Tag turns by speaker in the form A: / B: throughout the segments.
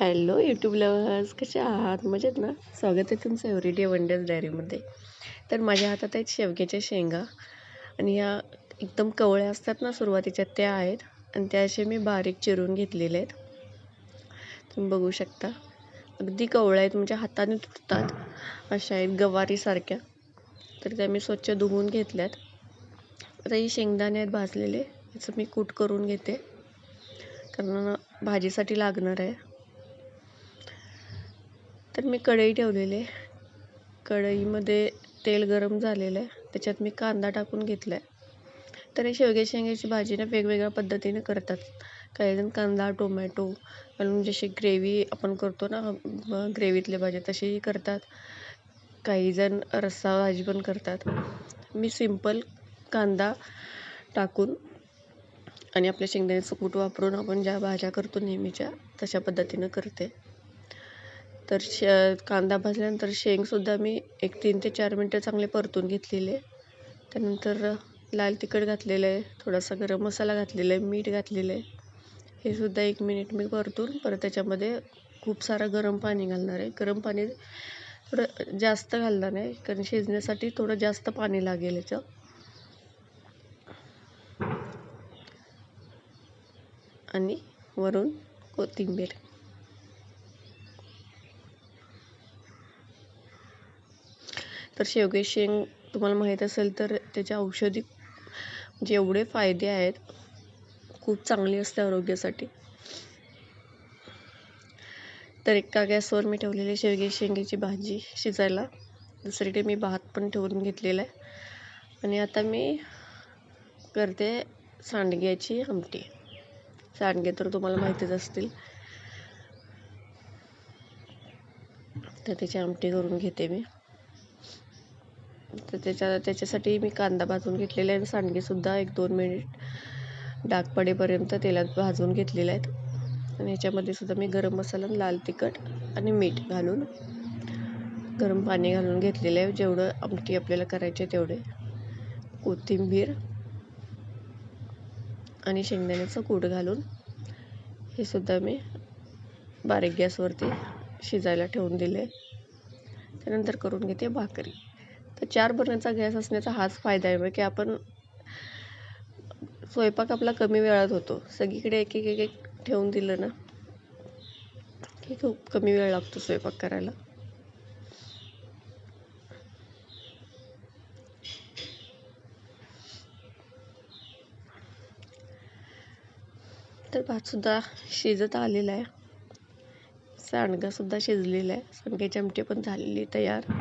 A: Hello YouTube lovers कसे आहात? मजेत ना? स्वागत आहे तुमचं एव्हरीडे वंडर्स डायरीमध्ये तर माझ्या हातात आहेत शेवग्याच्या शेंगा आणि ह्या एकदम कवळ्या असतात ना सुरुवातीच्या त्या आहेत आणि त्या असे मी बारीक चिरून घेतलेले आहेत. तुम्ही बघू शकता. अगदी कवळ्या आहेत म्हणजे हाताने तुटतात. अशा आहेत गवारीसारख्या. तर त्या मी स्वच्छ धुवून घेतल्यात. आता ही शेंगदाणे आहेत भाजलेले याचं मी कूट करून घेते. कारण भाजीसाठी लागणार आहे. तर मी कढई ठेवलेली कढईमध्ये तेल गरम झालेलं आहे. त्याच्यात मी कांदा टाकून घेतला आहे तर हे शेवग्या शेंग्याची भाजी ना वेगवेगळ्या पद्धतीने करतात. काही जण कांदा टोमॅटो घालून जशी ग्रेव्ही आपण करतो ना ग्रेव्हीतले भाजी तशीही करतात. काही जण रस्सा भाजी पण करतात. मी सिंपल कांदा टाकून आणि आपल्या शेंगदाण्याचं कूट वापरून आपण ज्या भाज्या करतो नेहमीच्या तशा पद्धतीनं करते. तर श कांदा भाजल्यानंतर शेंगसुद्धा मी एक तीन ते चार मिनटं चांगले परतून घेतलेले. त्यानंतर लाल तिखट घातलेलं आहे थोडासा गरम मसाला घातलेला आहे मीठ घातलेलं आहे. हे सुद्धा एक मिनिट मी परतून परत त्याच्यामध्ये खूप सारं गरम पाणी घालणार आहे. गरम पाणी थोडं जास्त घालणार आहे कारण शिजण्यासाठी थोडं जास्त पाणी लागेल याचं आणि वरून कोथिंबीर. तर शेवगे शेंग तुम्हाला माहीत असेल तर त्याचे औषधी म्हणजे एवढे फायदे आहेत खूप चांगली असते आरोग्यासाठी. तर एका गॅसवर मी ठेवलेली शेवगे शेंगेची भाजी शिजायला. दुसरीकडे मी भात पण ठेवून घेतलेला आहे. आणि आता मी करते सांडग्याची आमटी. सांडगे तर तुम्हाला माहितीच असतील. तर त्याची आमटी करून घेते मी. तर त्याच्या त्याच्यासाठी मी कांदा भाजून घेतलेला आहे आणि सांडगेसुद्धा एक दोन मिनिट डाग पडेपर्यंत तेलात भाजून घेतलेले आहेत. आणि याच्यामध्ये सुद्धा मी गरम मसाला लाल तिखट आणि मीठ घालून गरम पाणी घालून घेतलेलं आहे. जेवढं आमटी आपल्याला करायचे तेवढे. कोथिंबीर आणि शेंगदाण्याचं कूट घालून हे सुद्धा मी बारीक गॅसवरती शिजायला ठेवून दिले. त्यानंतर करून घेते भाकरी. तर चार बर्नरचा गॅस असण्याचा हाच फायदा आहे की आपण स्वयंपाक आपला कमी वेळात होतो. सगळीकडे एक एक एक एक ठेवून दिलं ना की खूप कमी वेळ लागतो स्वयंपाक करायला. तर भातसुद्धा शिजत आलेला आहे. सांडगासुद्धा शिजलेला आहे. सांडग्याची आमटी पण झालेली तयार.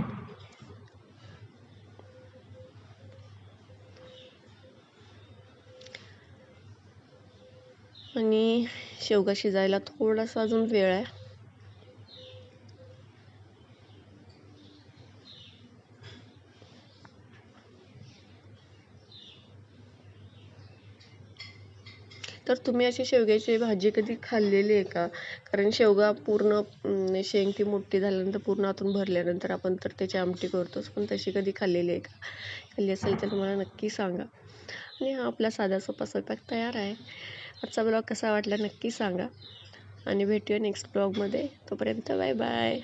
A: आणि शेवगा शिजायला थोडासा अजून वेळ आहे. तर तुम्ही अशी शेवग्याची भाजी कधी खाल्लेली आहे का? कारण शेवगा पूर्ण शेंग ती मोठी झाल्यानंतर पूर्ण आतून भरल्यानंतर आपण तर त्याची आमटी करतोच पण तशी कधी खाल्लेली आहे का? खाल्ली असेल तर मला नक्की सांगा. आणि हा आपला साधा सोपा स्वयंपाक तयार आहे. आजचा ब्लॉग कसा वाटला नक्की सांगा. आणि भेटूया नेक्स्ट ब्लॉगमध्ये. तोपर्यंत बाय बाय.